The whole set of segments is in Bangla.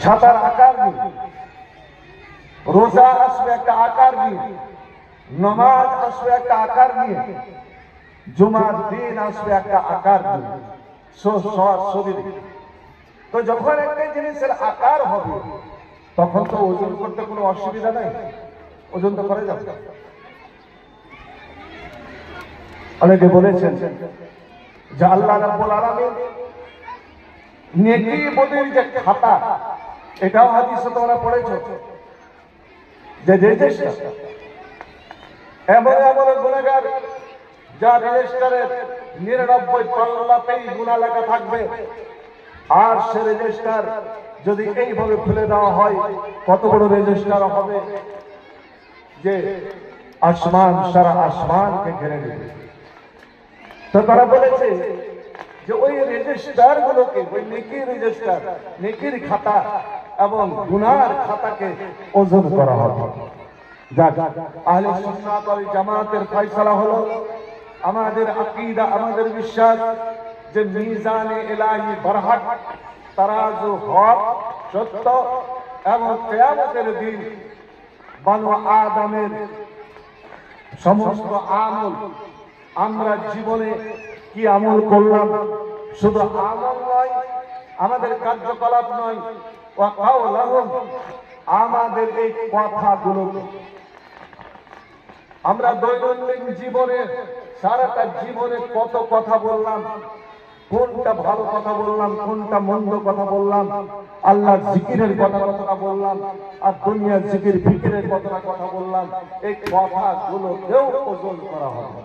ছাতার আকার নিয়ে রোজা আসবে একটা আকার নিয়ে নমাজ আসবে একটা আকার নিয়ে জুমার দিন আসবে একটা আকার স- শরীরে। তো যখন একটা জিনিসের আকার হবে, তখন তো ওজন করতে কোনো অসুবিধা নাই। ওজন তো করে যাবে। অনেকে বলেছেন যে আল্লাহ রাব্বুল আলামিন নেকি বদির যে খাতা এটাও হাদিসে তোমরা পড়েছো যে রেজিস্টার এমন এমন গুণাগার যা রেজিস্টারের নিরানব্বই পাল্লাতেই গুণা লেখা থাকবে, আর সে রেজিস্টার যদি এইভাবে খুলে দেওয়া হয়, কত বড় রেজিস্টার হবে যে আসমান সারা আসমানকে ঘিরে নেবে। তো তারা বলেছে যে ওই রেজিস্টার গুলোকে ওই নেকির রেজিস্টার, নেকির খাতা এবং গুনার খাতাকে ওজন করা হবে। জামাতের ফয়সালা হলো, আমাদের আকীদা, আমাদের বিশ্বাস যে মিজানে ইলাহি বরহক তারাজু হক সত্য এবং কিয়ামতের দিন বানু আদমের সমস্ত আমল আমরা জীবনে কি আমল করলাম? শুধু আমল নয়, আমাদের কার্যকলাপ নয় আমাদের এই কথাগুলো। আমরা দৈনন্দিন জীবনে, সারাটা জীবনে কত কথা বললাম, কোনটা ভালো কথা বললাম, কোনটা মন্দ কথা বললাম, আল্লাহ জিকিরের কথা কতটা বললাম, আর দুনিয়া জিকির, ফিকিরের কতটা কথা বললাম, এই কথাগুলোকেও ওজন করা হবে।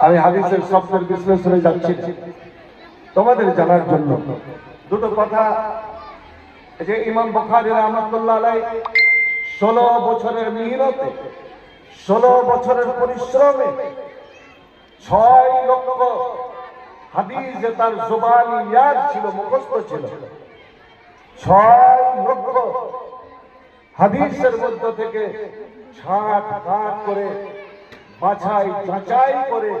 আমি হাদিসের শব্দের বিশ্লেষণে যাচ্ছি। তোমাদের জানার জন্য। দুটো কথা। যে ইমাম বখারি রহমতুল্লাহ আলাই ষোলো বছরের মিহিনতে ষোলো বছরের পরিশ্রমে ছয় লক্ষ হাদিস যে তার জোবানি ইয়াদ ছিল, মুখস্থ ছিল। ছয় লক্ষ হাদিসের মধ্য থেকে ছাট কাট করে বাছাই, যাচাই করে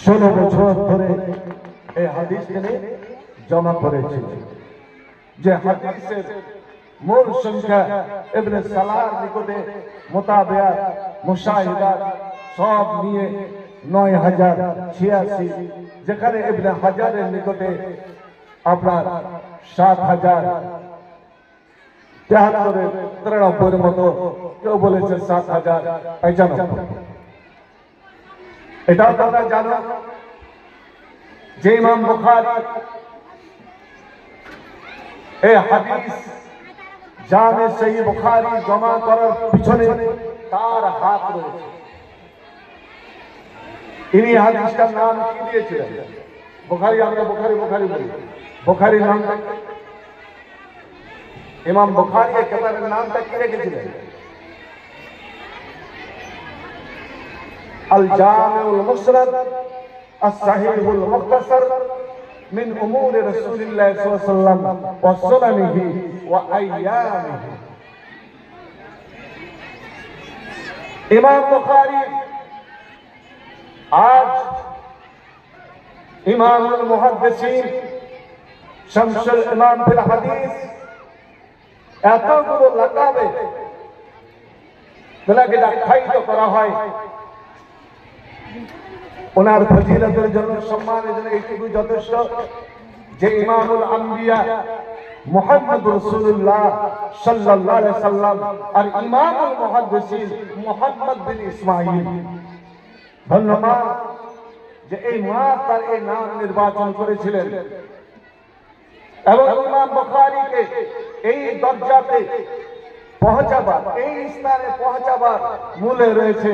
ষোলো বছর ধরে এই হাদিস তিনি জমা করেছিল যে হাদিসের মূল সংখ্যা ইবনে সালার নিকটে মোতাবেয়াত মুশাহিদাত সব নিয়ে নয় হাজার ছিয়াশি, যেখানে ইবনে হাজারের নিকটে আপনার সাত হাজার তেহাত্তরের তিরানব্বইয়ের মতো কেউ বলেছে সাত হাজার পঁচানব্বই। এটাও তোমরা জানো। যে ইমাম বুখারী এই হাদিস জামে সহি বুখারী জমা করার পিছনে তার হাত রয়েছে। ইনি হাদিসটার নাম কি দিয়েছিলেন? বুখারী আমরা বুখারী বুখারী বলি। বুখারী নাম ইমাম বুখারী এই কিতাবের নামটা কি রেখেছিলেন? الجامع المسند الصحيح المختصر من امور رسول الله صلى الله عليه وسلم وسننه وايامه امام بخاری আজ ইমাম মুহাদ্দিসিন শামসুল ইমাম ফিল হাদিস এতগুলো লাকাবে বেলাকে আখ্যায়িত করা হয় ওনার ফজিলতের জন্য সম্মানের জন্য এইটুকু যথেষ্ট যে ইমামুল আম্বিয়া মোহাম্মদ রসুল্লাহ আলাইহি সাল্লাম আর ইমামুল মুহাদ্দিসিন মোহাম্মদ বিন ইসমাঈল। ধন্যবাদ যে এই মা তার এই নাম নির্বাচন করেছিলেন। এবং ইমাম বুখারীকে এই দরজাতে পৌঁছাবার, এই স্থানে পৌঁছাবার মূলে রয়েছে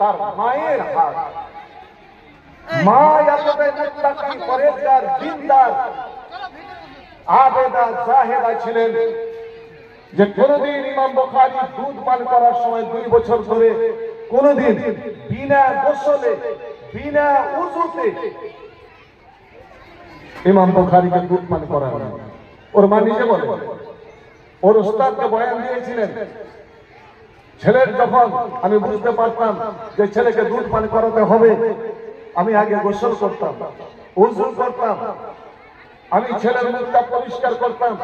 তার মায়ের হাত। মা জাহেদা ছিলেন, যে কোনদিন ইমাম বুখারী দুধ পান করার সময় দুই বছর ধরে কোনদিন বিনা গোসলে, বিনা ইমাম দুধ পান করার ওর মা নিজে বলে, ওর উস্তাদকে বয়ান দিয়েছিলেন, ছেলের যখন আমি বুঝতে পারতাম যে ছেলেকে দুধ পান করাতে হবে আমি আগে গোসল করতাম উজু করতাম, আমি ছেলের মুখটা পরিষ্কার করতাম।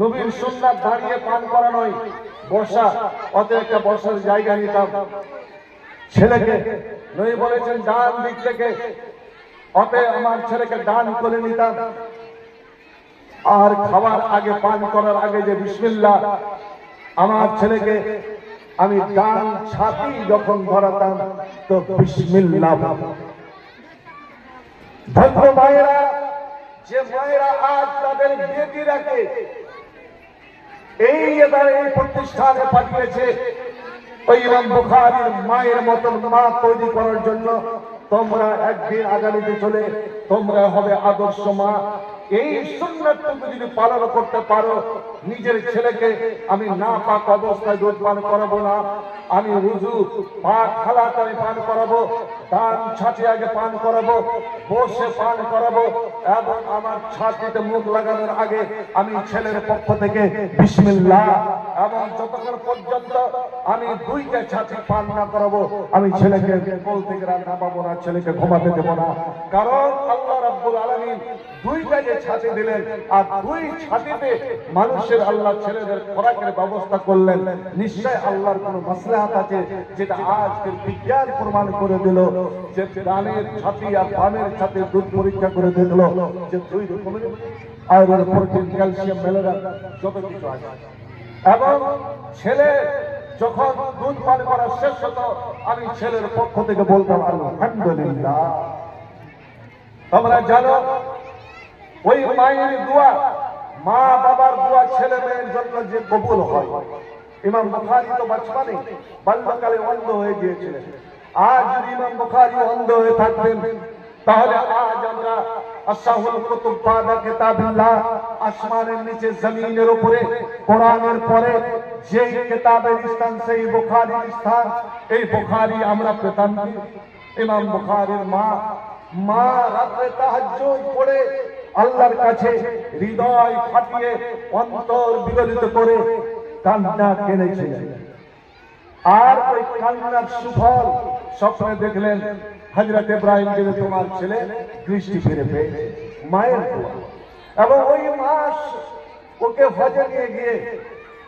নবীর সুন্নাত দাঁড়িয়ে পান করা নয়, বসা, অতএব একটা বসার জায়গা নিতাম। ছেলেকে নই বলেছেন, ডান দিক থেকে, অতএব আমার ছেলেকে ডান করে নিতাম। আর খাবার আগে পান করার আগে যে বিসমিল্লাহ, আমার ছেলেকে আমি ডান ছাতি যখন ধরাতাম, তো বিসমিল্লাহ। ধন্য মায়েরা, যে মায়েরা আজ তাদের বেটিরাকে এই এবার এই প্রতিষ্ঠানে পাঠিয়েছে ইমাম বুখারীর মায়ের মতন মা তৈরি করার জন্য। তোমরা একদিন আগামীতে চলে, তোমরা হবে আদর্শ মা। এই সুন্নাতটুকু যদি পালন করতে পারো, নিজের ছেলেকে আমি না পাক অবস্থায় দুধ পান করাবো না। আমি রুজু, পাক খালাত আমি পান করাবো, দান ছাঁচে আগে পান করাবো, বসে পান করাবো, এবং আমার ছাতিতে মুখ লাগানোর আগে আমি ছেলের পক্ষ থেকে বিসমিল্লাহ এবং যতক্ষণ পর্যন্ত আমি দুইটা ছাতি পান না করাবো, আমি ছেলেকে কোল থেকে রান্না পাবো না, ছেলেকে ঘুমাতে দেবো না। কারণ আল্লাহ রাব্বুল আলামিন দুইটা যে ছাতি দিলেন আর দুই ছাতিতে মানুষের আল্লাহ ছেলেদের খোরাকের ব্যবস্থা করলেন। নিশ্চয় আল্লাহর কোনো মাসলাহাত আছে যেটা আজকের বিজ্ঞান প্রমাণ করে দিল, যে ডানের ছাতি আর বামের ছাতি দুধ পরীক্ষা করে দেখল যে দুই রকমের আয়রন, প্রোটিন, ক্যালসিয়াম মিনারেল যত কিছু আছে। এবং ছেলে যখন দুধ পান করা শেষ হতো, আমি ছেলের পক্ষ থেকে বলতাম আলহামদুলিল্লাহ। তোমরা জানো, ওই মায়ের দোয়া, মা বাবার দোয়া ছেলে মেয়ের জন্য যে কবুল হয়। ইমাম বুখারী তো বাচপানে বাল্যকালে অন্ধ হয়ে গিয়েছিলেন। আজ যদি ইমাম বুখারী অন্ধ হয়ে থাকতেন তাহলে আজ আমরা আসাহুল কুতুব বাদা আসমানের নিচে জমিনের উপরে, কোরআনের পরে যেই কিতাবের স্থান, সেই বুখারীর স্থান, এই বুখারী আমরা পেতাম? ইমাম বুখারীর মা মা রাত্রে তাহাজ্জুদ পড়ে, আল্লাহর কাছে হৃদয় ফাটিয়ে অন্তর বিগলিত করে কান্না কেনেছিলেন আর ওই কান্নার সুফল স্বপ্নে দেখলেন হজরত ইব্রাহিম যে তোমার ছেলে, দৃষ্টি ফিরে পেয়েছে মায়ের দোয়া। এবং ওই মাস ওকে হজে নিয়ে গিয়ে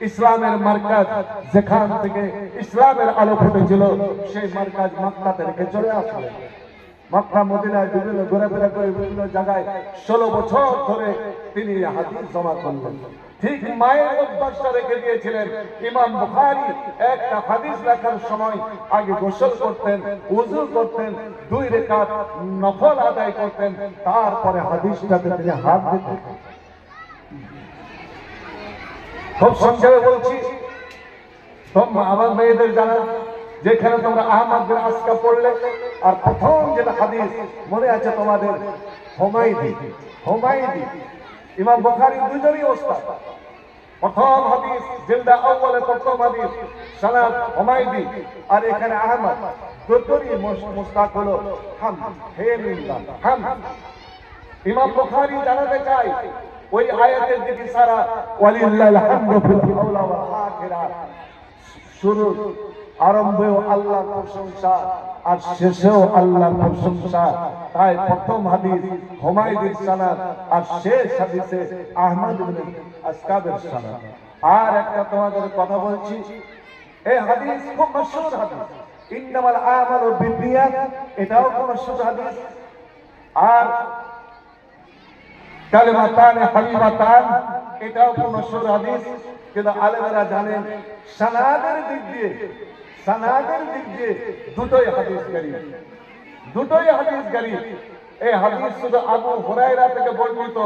ইসলামের মার্কাজ, যেখান থেকে ইসলামের আলো ফুটেছিল, সেই মার্কাজ মক্কাতে রেখে চলে আসলেন। মক্কা, মদিনায় বিভিন্ন ঘোরাফেরা করে বিভিন্ন জায়গায় ষোলো বছর ধরে তিনি হাদিস জমা করলেন। ঠিক মায়ের অভ্যাসটা রেখে দিয়েছিলেন ইমাম বুখারী। একটা হাদিস লেখার সময় আগে গোসল করতেন উজু করতেন, দুই রেখাত নফল আদায় করতেন, তারপরে হাদিসটাতে তিনি হাত দিতেন। খুব সংক্ষেপে বলছি, তোমরা আমার মেয়েদের জানা যেখানে তোমরা আহমদ বিন আসকা পড়লে, আর প্রথম যেটা হাদিস মনে আছে তোমাদের হোমাইদি হোমাইদি ইমাম বুখারী দুজনই ওস্তাদ। প্রথম হাদিস, জিলদা আউয়ালে প্রথম হাদিস সানাদ হোমাইদি আর এখানে আহমদ। দুজনই মুস্তাক হলো হাম, হে মিল্লাহ হাম। ইমাম বুখারী জানাতে চাই, ওই আয়াতের দিকে সারা ওয়ালিল্লাহিল হামদু ফিল আউলা ওয়াল আখিরা, শুরু। আরম্ভেও আল্লাহর প্রশংসা আর শেষেও আল্লাহর প্রশংসা। তাই প্রথম হাদিস হুমায়ুদের সানাদ আর শেষ হাদিসে আহমদ ইবনে আসকাবের সানাদ। আর একটা তোমাদের কথা বলছি এই হাদিস খুব মশহুর হাদিস। ইন্নামাল আমালু বিনিয়াত এটাও খুব মশহুর হাদিস। আর কালেমাতান হাবিবাতান, এটাও কোন মশহুর হাদিস। কিন্তু আলেমেরা জানেন, সানাদের দিক দিয়ে সানাদের দিক দিয়ে দুটোই হাদিস গাড়ি। দুটোই হাদিস গাড়ি। এই হাদিস শুধু আবু হুরায়রা থেকে বর্ণিত,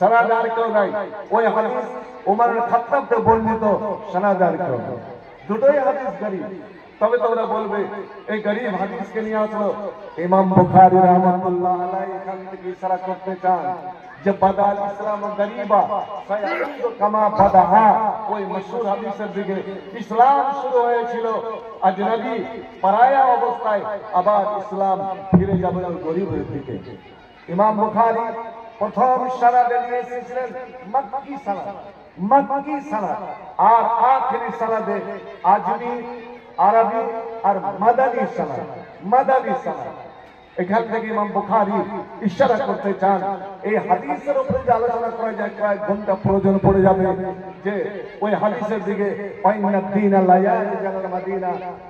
সানাদার কেউ নাই। ওই হাদিস উমর খাত্তাব থেকে বর্ণিত, সানাদার কেউ। দুটোই হাদিস গাড়ি। তবে তোমরা বলবে, এই গরিব হাদিসকে নিয়ে আসলো। ইমাম বুখারী রহমাতুল্লাহ আলাইহি এখান থেকে ইশারা করতে চান। যে বাদাল ইসলাম গরিবা সায়াউদু কামা বাদাহা ওই মশহুর হাদিসের দিকে ইসলাম শুরু হয়েছিল আজনবী পরায়া অবস্থায় আবার ইসলাম ফিরে যাবে ওই গরিবের দিকে ইমাম বুখারী প্রথম সানাদে নিয়ে এসেছিলেন মক্কি সানাদ মক্কি সানাদ আর আখেরি সানাদে আজমি আরবি আর মাদানী সানাদ মাদানী সানাদ এখান থেকে ইমাম বুখারী ইশারা করতে চান। এই হাদিসের উপরে যে আলোচনা করা যায়, কয়েক ঘণ্টা প্রয়োজন পড়ে যাবে যে ওই হাদিসের দিকে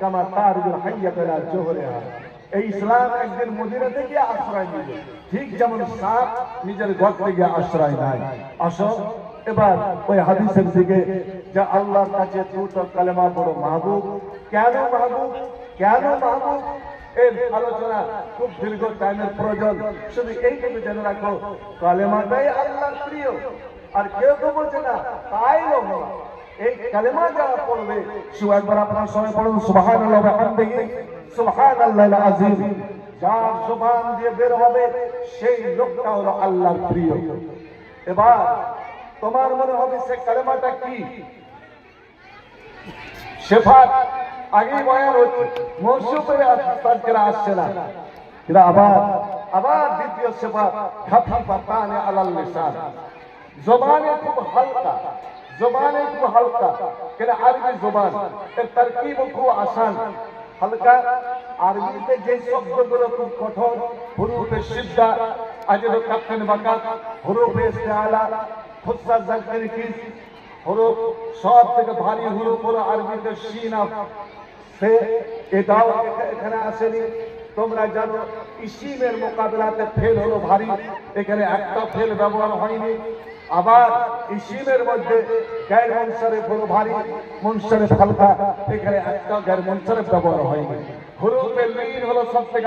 কামা তারজুল হাইয়াত এই ইসলাম একদিন মদিনা থেকে আশ্রয় নিবে। ঠিক যেমন সাপ নিজের ঘর থেকে আশ্রয় নেয়। আসো, এবার ওই হাদিসের দিকে, যে আল্লাহর কাছে দ্রুত কালেমা বড় মাহবুব। কেন মাহবুব? কেন মাহবুব? এর আলোচনা খুব দীর্ঘ টাইমের প্রয়োজন। শুধু এইটুকু জেনে রাখো, কালেমাটাই আল্লাহর প্রিয়। আর কেউ তো বলছে না, তাই লোক এই কালেমা যারা পড়বে একবার আপনার সেই আল্লাহর তোমার মনে হবে সে কালেমাটা কি? শেফাত আগেই বয়ান হচ্ছে মৌসুমের আজকেরা আসছে না। কিন্তু আবার আবার দ্বিতীয় শেফাত খাফি পাতানে আলাল লিসান। জবানে খুব হালকা, জবানে খুব হালকা, কেন আরবি জবান? এর তরকিব খুব আসান। হালকা, আরবিতে যে শব্দগুলো খুব কঠোর, হুরুফে সিদ্ধা আজের কাপ্তেন বাকাত হুরুফে ইস্তেআলা খুসা জাকির কিস, হরফ সব থেকে ভারী হরফ হলো আরবিতে সিন আফ সে এটাও এখানে আসেনি। তোমরা জানো, ইসিমের মোকাবেলাতে ফেল হলো ভারী। এখানে একটা ফেল ব্যবহার হয়নি। আবার ইসিমের মধ্যে গ্যার মনসারেফ হলো ভারী। মনসারেফ হালকা। এখানে একটা গ্যার মনসারেফ ব্যবহার হয়নি। হরফে লিন হলো সব থেকে